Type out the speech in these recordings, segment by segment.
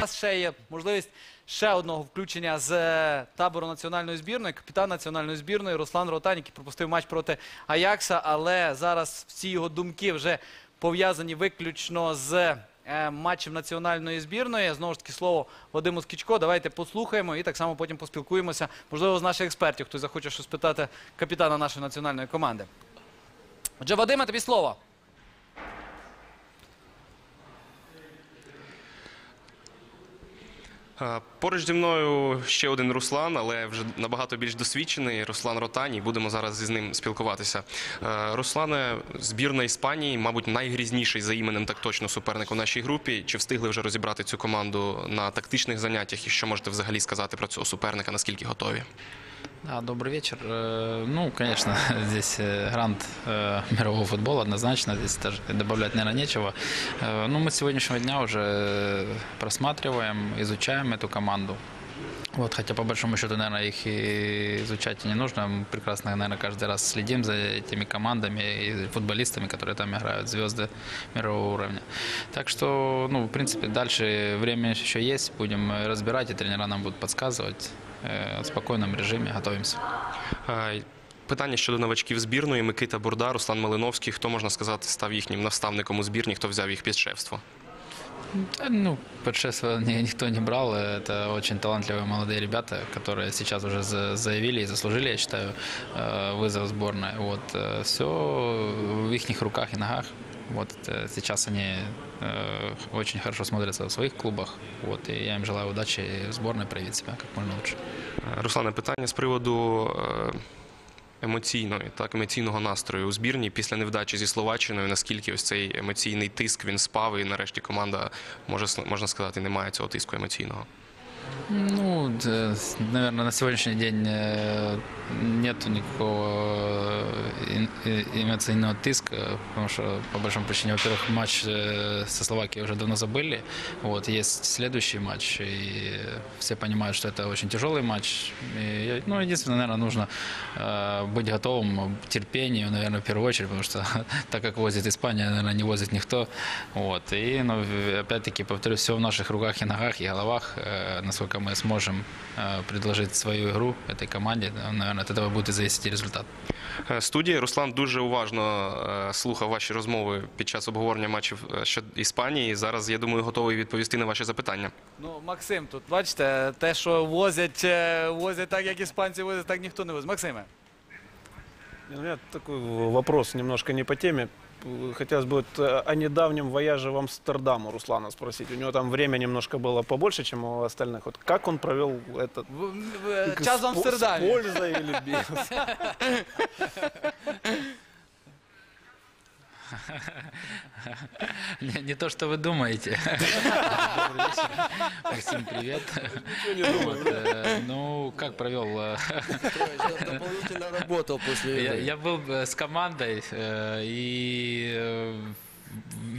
нас ще є можливість ще одного включення з е, табору національної збірної. Капітан національної збірної Руслан Ротань, який пропустив матч проти Аякса, але зараз всі його думки вже пов'язані виключно з е, матчем національної збірної. Знову ж таки, слово Вадиму Скічко. Давайте послухаємо і так само потім поспілкуємося. Можливо, з наших експертів хтось захоче щось питати капітана нашої національної команди. Отже, Вадиме, тобі слово. Поруч зі мною ще один Руслан, але вже набагато більш досвідчений Руслан Ротаній. Будемо зараз із ним спілкуватися. Е, Руслане, збірна Іспанії, мабуть, найгрізніший за іменем так точно суперник у нашій групі. Чи встигли вже розібрати цю команду на тактичних заняттях? І що можете взагалі сказати про цього суперника? Наскільки готові? Да, добрый вечер. Э, Ну, конечно, здесь э, грант э, мирового футбола однозначно, здесь даже добавлять, наверное, нечего. Э, Ну, мы с сегодняшнего дня уже э, просматриваем, изучаем эту команду. Вот, хотя по большому счету, наверное, их и изучать и не нужно. Мы прекрасно, наверное, каждый раз следим за этими командами и футболистами, которые там играют, звезды мирового уровня. Так что, ну, в принципе, дальше время еще есть, будем э, разбирать, и тренера нам будут подсказывать. Э, В спокойном режиме готовимся. Е, Питання щодо новачків збірної Микита Бурда, Руслан Малиновський. Хто можна сказати став їхнім наставником у збірні? Хто взяв їх під шефство? Да, ну, предшество ни- никто не брал. Это очень талантливые молодые ребята, которые сейчас уже за- заявили и заслужили, я считаю, э, вызов сборной. Вот, все в их руках и ногах. Вот э, сейчас они э, очень хорошо смотрятся в своих клубах. Вот, и я им желаю удачи и сборной проявить себя как можно лучше. Руслане, питання з приводу е, емоційної, так, емоційного настрою у збірні після невдачі зі Словаччиною. Наскільки ось цей емоційний тиск він спав, і нарешті команда може можна сказати, не має цього тиску емоційного. Ну, наверное, на сегодняшний день э, нету никакого э, э, эмоционального тиска, потому что, по большому причине, во-первых, матч со Словакией уже давно забыли. Вот, есть следующий матч, и все понимают, что это очень тяжелый матч. И, ну, единственное, наверное, нужно быть готовым, терпению, наверное, в первую очередь, потому что так как возит Испания, наверное, не возит никто. Вот. И, ну, опять-таки, повторюсь, все в наших руках и ногах, и головах, э, насколько мы сможем э, предложить свою игру этой команде. Да, Наверное, от этого будет и зависеть и результат. Е, Студія Руслан дуже уважно е, слухав ваші розмови під час обговорення матчів е, щодо Іспанії. Зараз я думаю, готовий відповісти на ваші запитання. Ну, Максим, тут бачите, те, що возять, е, возять так, як іспанці возять, так ніхто не возить. Максиме. У меня такой вопрос немножко не по теме. Хотелось бы вот э, о недавнем вояже в Амстердам у Руслана спросить. У него там время немножко было побольше, чем у остальных. Вот как он провел этот е, Час в Амстердамі. С пользой или без? Не, не то, что вы думаете. Максим, привет. Вот, э, Ну, как провел? э, Дополнительно работал после Я, я был э, с командой э, и э,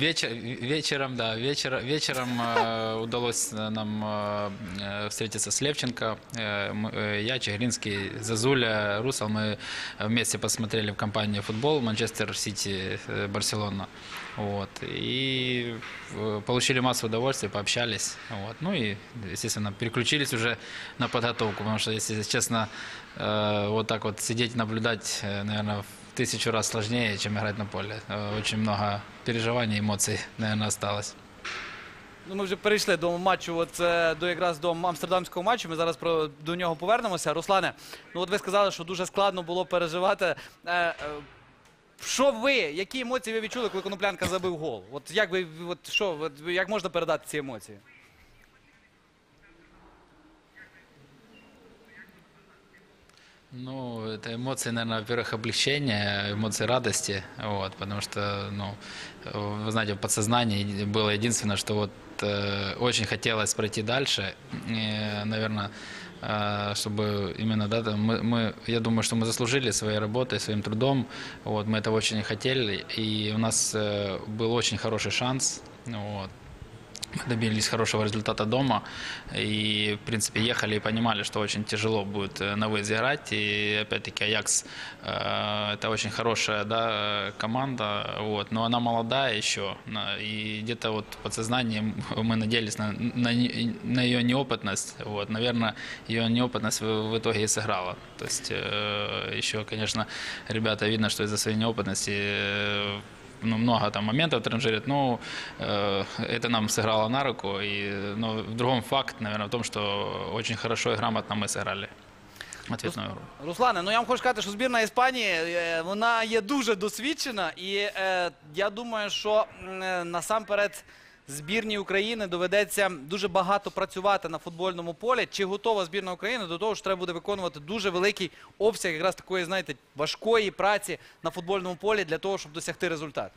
вечер, вечером, да, вечер, вечером э, удалось нам э, э, встретиться с Левченко. Э, э, Я, Чегринский, Зазуля, Русал. Мы вместе посмотрели в компании футбол Манчестер Сити, э, Барселона. Вот. И э, получили массу удовольствия, пообщались. Вот. Ну и, естественно, переключились уже на подготовку, потому что, если честно, э, вот так вот сидеть, наблюдать, наверное, в тысячу раз сложнее, чем играть на поле. Э, Очень много переживаний, эмоций, наверное, осталось. Ну, ми вже перейшли до матчу, от, е, до якраз до амстердамського матчу. Ми зараз про, до нього повернемося. Руслане, ну от ви сказали, що дуже складно було переживати. Е, е, що ви, які емоції ви відчули, коли Коноплянка забив гол? От як ви, от що, от, як можна передати ці емоції? Ну, это эмоции, наверное, во-первых, облегчения, эмоции радости, вот, потому что, ну, вы знаете, в подсознании было единственное, что вот э, очень хотелось пройти дальше, и, наверное, э, чтобы именно, да, там мы, мы, я думаю, что мы заслужили своей работой, своим трудом, вот, мы этого очень хотели, и у нас э, был очень хороший шанс, вот, добились хорошего результата дома и, в принципе, ехали и понимали, что очень тяжело будет э, на выезде играть. И, опять-таки, Аякс э, это очень хорошая да, команда, вот, но она молодая еще. И где-то вот подсознанием мы надеялись на, на, на ее неопытность. Вот, наверное, ее неопытность в, в итоге и сыграла. То есть э, еще, конечно, ребята видно, что из-за своей неопытности э, ну, много там моментов транжирит, но э, это нам сыграло на руку. И, но в другом факт, наверное, в том, что очень хорошо и грамотно мы сыграли ответную игру. Руслане, ну я вам хочу сказати, що збірна Іспанії е, вона є дуже досвідчена, і е, я думаю, що м, е, насамперед збірній України доведеться дуже багато працювати на футбольному полі. Чи готова збірна України до того, що треба буде виконувати дуже великий обсяг якраз такої, знаєте, важкої праці на футбольному полі для того, щоб досягти результату?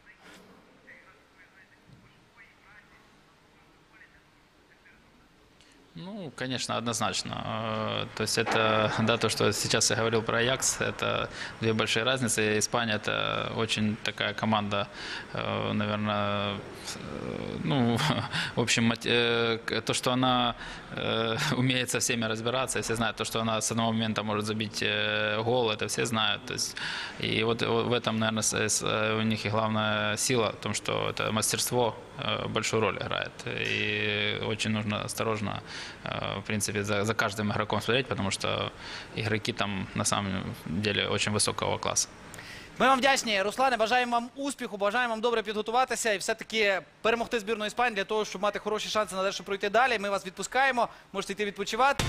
Ну, конечно, однозначно. Э, То есть это, да, то, что сейчас я говорил про Аякс, это две большие разницы. Испания это очень такая команда, э, наверное, э, ну, в общем, то, что она умеет со всеми разбираться, все знают, то, что она с одного момента может забить гол, это все знают. То есть, и вот в этом, наверное, у них и главная сила, в том, что это мастерство большую роль играет. И очень нужно осторожно, в принципе, за, за каждым игроком смотреть, потому что игроки там на самом деле очень высокого класса. Ми вам вдячні, Руслане. Бажаємо вам успіху, бажаємо вам добре підготуватися і все-таки перемогти збірну Іспанії для того, щоб мати хороші шанси на те, щоб пройти далі. Ми вас відпускаємо. Можете йти відпочивати.